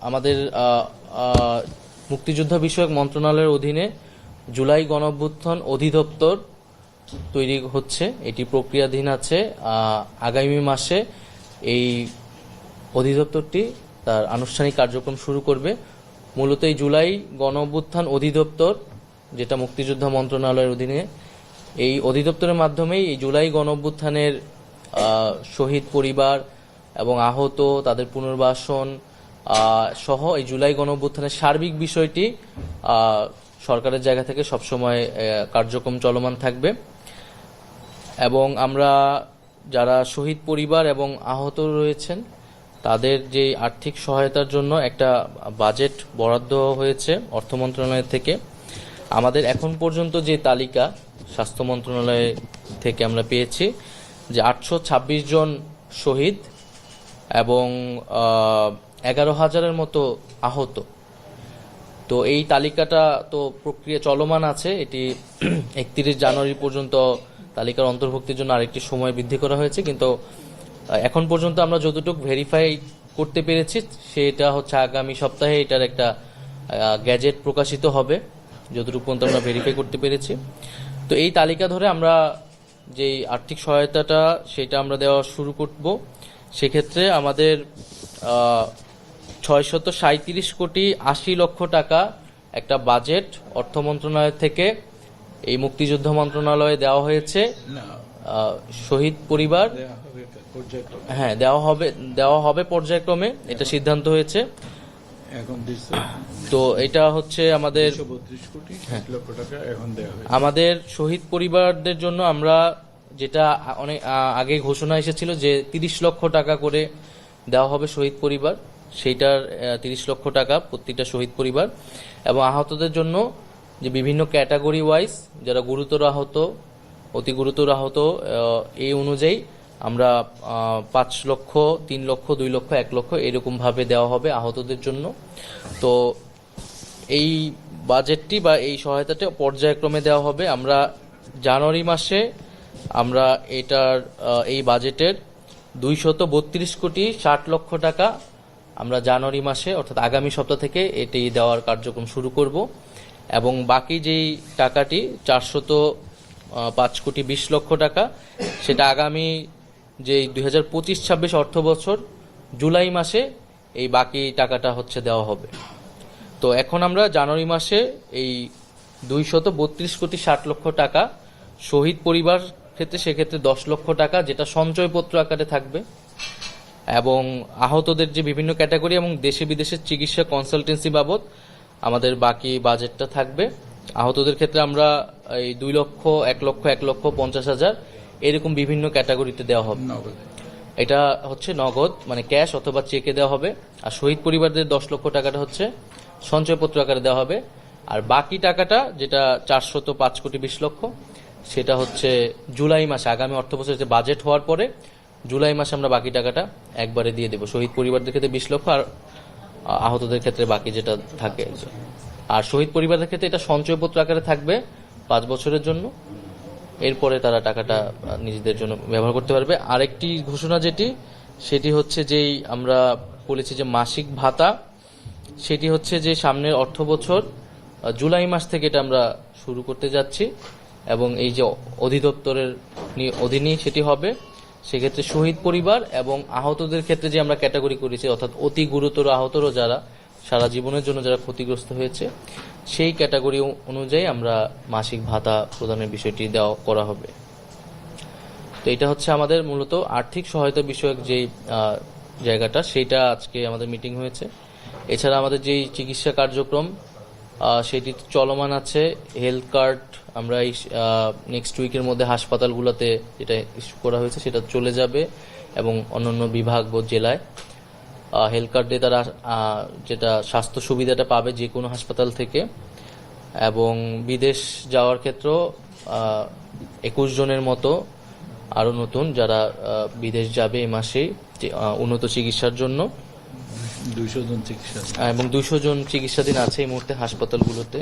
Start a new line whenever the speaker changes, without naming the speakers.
আমাদের মুক্তিযোদ্ধা বিষয়ক মন্ত্রণালয়ের অধীনে জুলাই গণঅভ্যুত্থান অধিদপ্তর তৈরি হচ্ছে। এটি প্রক্রিয়াধীন আছে। আগামী মাসে এই অধিদপ্তরটি তার আনুষ্ঠানিক কার্যক্রম শুরু করবে। মূলত এই জুলাই গণ অভ্যুত্থান অধিদপ্তর যেটা মুক্তিযোদ্ধা মন্ত্রণালয়ের অধীনে এই অধিদপ্তরের মাধ্যমেই এই জুলাই গণ অভ্যুত্থানের আহ, শহীদ পরিবার এবং আহত তাদের পুনর্বাসন সহ এই জুলাই গণ অভ্যুত্থানের সার্বিক বিষয়টি সরকারের জায়গা থেকে সবসময় কার্যক্রম চলমান থাকবে। এবং আমরা যারা শহীদ পরিবার এবং আহত রয়েছেন, তাদের যে আর্থিক সহায়তার জন্য একটা বাজেট বরাদ্দ হয়েছে অর্থ মন্ত্রণালয় থেকে। আমাদের এখন পর্যন্ত যে তালিকা স্বাস্থ্য মন্ত্রণালয় থেকে আমরা পেয়েছি যে আটশো ছাব্বিশ জন শহীদ এবং এগারো হাজারের মতো আহত। তো এই তালিকাটা তো প্রক্রিয়া চলমান আছে। এটি একত্রিশ জানুয়ারি পর্যন্ত তালিকার অন্তর্ভুক্তির জন্য আরেকটি সময় বৃদ্ধি করা হয়েছে। কিন্তু এখন পর্যন্ত আমরা যতটুকু ভেরিফাই করতে পেরেছি, সেটা হচ্ছে আগামী সপ্তাহে এটার একটা গ্যাজেট প্রকাশিত হবে। যতটুকু পর্যন্ত আমরা ভেরিফাই করতে পেরেছি। তো এই তালিকা ধরে আমরা যেই আর্থিক সহায়তাটা, সেটা আমরা দেওয়া শুরু করব। সেক্ষেত্রে আমাদের ছয়শত সাঁত্রিশ কোটি আশি লক্ষ টাকা একটা বাজেট অর্থ মন্ত্রণালয় থেকে এই মুক্তিযুদ্ধ মন্ত্রণালয়ে দেওয়া হয়েছে। শহীদ পরিবার। হ্যাঁ দেওয়া হবে দেওয়া হবে পর্যায়ক্রমে এটা সিদ্ধান্ত হয়েছে। তো এটা হচ্ছে আমাদের
হয়েছে।
আমাদের শহীদ পরিবারদের জন্য আমরা যেটা অনেক আগে ঘোষণা এসেছিল যে তিরিশ লক্ষ টাকা করে দেওয়া হবে শহীদ পরিবার। সেইটার তিরিশ লক্ষ টাকা প্রত্যেকটা শহীদ পরিবার এবং আহতদের জন্য যে বিভিন্ন ক্যাটাগরি ওয়াইজ যারা গুরুতর আহত, অতি গুরুতর আহত এই অনুযায়ী আমরা পাঁচ লক্ষ, তিন লক্ষ, দুই লক্ষ, এক লক্ষ এরকমভাবে দেওয়া হবে আহতদের জন্য। তো এই বাজেটটি বা এই সহায়তাটা পর্যায়ক্রমে দেওয়া হবে। আমরা জানুয়ারি মাসে আমরা এটার এই বাজেটের দুইশত বত্রিশ কোটি ষাট লক্ষ টাকা আমরা জানুয়ারি মাসে, অর্থাৎ আগামী সপ্তাহ থেকে এটি দেওয়ার কার্যক্রম শুরু করব। এবং বাকি যেই টাকাটি, চারশত পাঁচ কোটি বিশ লক্ষ টাকা, সেটা আগামী যেই দুই হাজার পঁচিশ, ছাব্বিশ অর্থ বছর, জুলাই মাসে এই বাকি টাকাটা হচ্ছে দেওয়া হবে। তো এখন আমরা জানুয়ারি মাসে এই দুইশত বত্রিশ কোটি ষাট লক্ষ টাকা, শহীদ পরিবার ক্ষেত্রে, সেক্ষেত্রে দশ লক্ষ টাকা, যেটা সঞ্চয়পত্র আকারে থাকবে। এবং আহতদের যে বিভিন্ন ক্যাটাগরি এবং দেশে বিদেশের চিকিৎসা কনসালটেন্সি বাবদ আমাদের বাকি বাজেটটা থাকবে। আহতদের ক্ষেত্রে আমরা এই দুই লক্ষ এক লক্ষ এক লক্ষ পঞ্চাশ হাজার এরকম বিভিন্ন ক্যাটাগরিতে দেওয়া হবে। এটা হচ্ছে নগদ মানে ক্যাশ অথবা চেকে দেওয়া হবে। আর শহীদ পরিবারদের দশ লক্ষ টাকাটা হচ্ছে সঞ্চয়পত্র আকারে দেওয়া হবে। আর বাকি টাকাটা যেটা চারশত পাঁচ কোটি বিশ লক্ষ সেটা হচ্ছে জুলাই মাসে আগামী অর্থ বছরের যে বাজেট হওয়ার পরে জুলাই মাসে আমরা বাকি টাকাটা একবারে দিয়ে দেবো। শহীদ পরিবারদের ক্ষেত্রে বিশ লক্ষ আর আহতদের ক্ষেত্রে বাকি যেটা থাকে। আর শহীদ পরিবারের ক্ষেত্রে এটা সঞ্চয়পত্র আকারে থাকবে পাঁচ বছরের জন্য। এরপরে তারা টাকাটা নিজেদের জন্য ব্যবহার করতে পারবে। আরেকটি ঘোষণা যেটি, সেটি হচ্ছে যেই আমরা বলেছি যে মাসিক ভাতা, সেটি হচ্ছে যে সামনের অর্থ বছর জুলাই মাস থেকে এটা আমরা শুরু করতে যাচ্ছি। এবং এই যে অধিদপ্তরের অধীনেই সেটি হবে। সেক্ষেত্রে শহীদ পরিবার এবং আহতদের ক্ষেত্রে যে আমরা ক্যাটাগরি করেছি, অর্থাৎ অতি গুরুতর আহতরও যারা সারা জীবনের জন্য যারা ক্ষতিগ্রস্ত হয়েছে, সেই ক্যাটাগরি অনুযায়ী আমরা মাসিক ভাতা প্রদানের বিষয়টি দেওয়া, করা হবে। তো এটা হচ্ছে আমাদের মূলত আর্থিক সহায়তা বিষয়ক যেই জায়গাটা, সেইটা আজকে আমাদের মিটিং হয়েছে। এছাড়া আমাদের যেই চিকিৎসা কার্যক্রম সেটি চলমান আছে। হেলথ কার্ড আমরা এই নেক্সট উইকের মধ্যে হাসপাতালগুলোতে যেটা ইস্যু করা হয়েছে সেটা চলে যাবে এবং অন্যান্য বিভাগ ও জেলায়। হেলথ কার্ডে তারা যেটা স্বাস্থ্য সুবিধাটা পাবে যে কোনো হাসপাতাল থেকে। এবং বিদেশ যাওয়ার ক্ষেত্রেও একুশ জনের মতো আরও নতুন যারা বিদেশ যাবে এ মাসেই উন্নত চিকিৎসার জন্য।
দুইশো জন চিকিৎসা।
এবং দুইশো জন চিকিৎসাধীন আছে এই মুহূর্তে হাসপাতালগুলোতে।